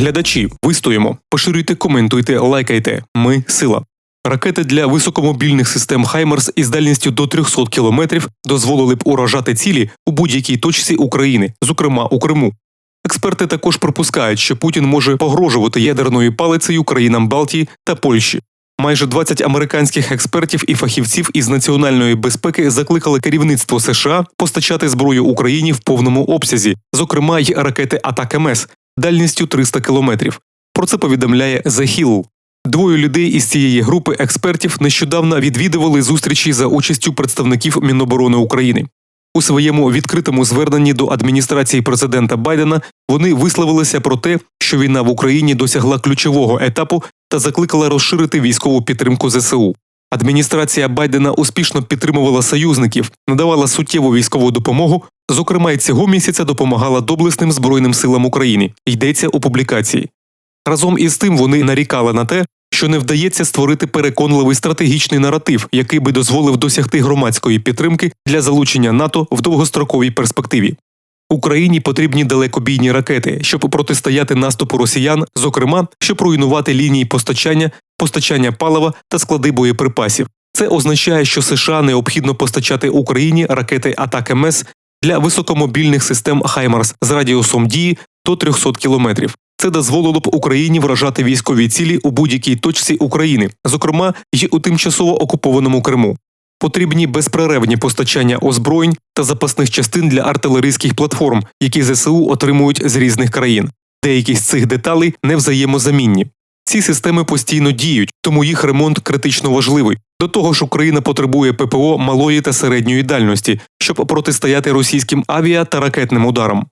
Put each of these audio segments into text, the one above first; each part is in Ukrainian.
Глядачі, вистоїмо, поширюйте, коментуйте, лайкайте. Ми сила. Ракети для високомобільних систем Хаймерс із дальністю до 300 кілометрів дозволили б уражати цілі у будь-якій точці України, зокрема у Криму. Експерти також припускають, що Путін може погрожувати ядерною палицею країнам Балтії та Польщі. Майже 20 американських експертів і фахівців із національної безпеки закликали керівництво США постачати зброю Україні в повному обсязі, зокрема й ракети Атак-МС дальністю 300 кілометрів. Про це повідомляє Hill. Двоє людей із цієї групи експертів нещодавно відвідували зустрічі за участю представників Міноборони України. У своєму відкритому зверненні до адміністрації президента Байдена вони висловилися про те, що війна в Україні досягла ключового етапу та закликала розширити військову підтримку ЗСУ. Адміністрація Байдена успішно підтримувала союзників, надавала суттєву військову допомогу. Зокрема, й цього місяця допомагала доблесним збройним силам України. Йдеться у публікації. Разом із тим вони нарікали на те, що не вдається створити переконливий стратегічний наратив, який би дозволив досягти громадської підтримки для залучення НАТО в довгостроковій перспективі. Україні потрібні далекобійні ракети, щоб протистояти наступу росіян, зокрема, щоб руйнувати лінії постачання, постачання палива та склади боєприпасів. Це означає, що США необхідно постачати Україні ракети атак МС для високомобільних систем Хаймарс з радіусом дії до 300 кілометрів. Це дозволило б Україні вражати військові цілі у будь-якій точці України, зокрема й у тимчасово окупованому Криму. Потрібні безперервні постачання озброєнь та запасних частин для артилерійських платформ, які ЗСУ отримують з різних країн. Деякі з цих деталей не взаємозамінні. Ці системи постійно діють, тому їх ремонт критично важливий. До того ж, Україна потребує ППО малої та середньої дальності, щоб протистояти російським авіа та ракетним ударам.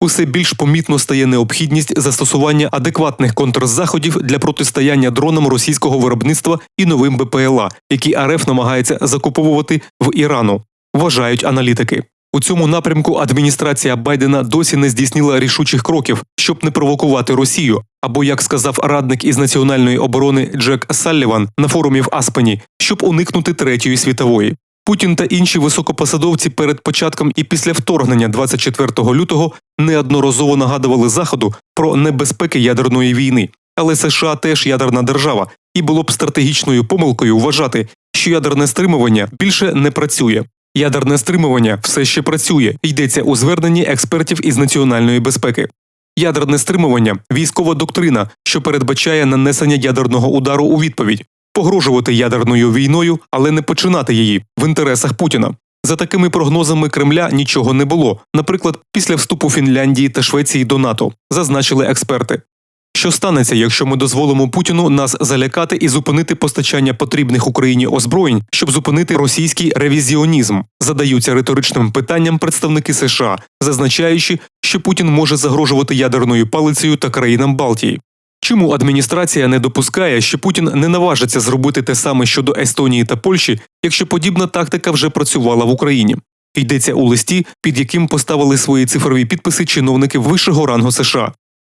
Усе більш помітно стає необхідність застосування адекватних контрзаходів для протистояння дронам російського виробництва і новим БПЛА, які РФ намагається закуповувати в Ірану, вважають аналітики. У цьому напрямку адміністрація Байдена досі не здійснила рішучих кроків, щоб не провокувати Росію. Або, як сказав радник із національної оборони Джек Салліван на форумі в Аспені, щоб уникнути третьої світової. Путін та інші високопосадовці перед початком і після вторгнення 24 лютого неодноразово нагадували Заходу про небезпеки ядерної війни. Але США теж ядерна держава, і було б стратегічною помилкою вважати, що ядерне стримування більше не працює. Ядерне стримування все ще працює, йдеться у зверненні експертів із національної безпеки. Ядерне стримування військова доктрина, що передбачає нанесення ядерного удару у відповідь, погрожувати ядерною війною, але не починати її в інтересах Путіна. За такими прогнозами Кремля нічого не було, наприклад, після вступу Фінляндії та Швеції до НАТО, зазначили експерти. Що станеться, якщо ми дозволимо Путіну нас залякати і зупинити постачання потрібних Україні озброєнь, щоб зупинити російський ревізіонізм? Задаються риторичним питанням представники США, зазначаючи, що Путін може загрожувати ядерною палицею та країнам Балтії. Чому адміністрація не допускає, що Путін не наважиться зробити те саме щодо Естонії та Польщі, якщо подібна тактика вже працювала в Україні? Йдеться у листі, під яким поставили свої цифрові підписи чиновники вищого рангу США.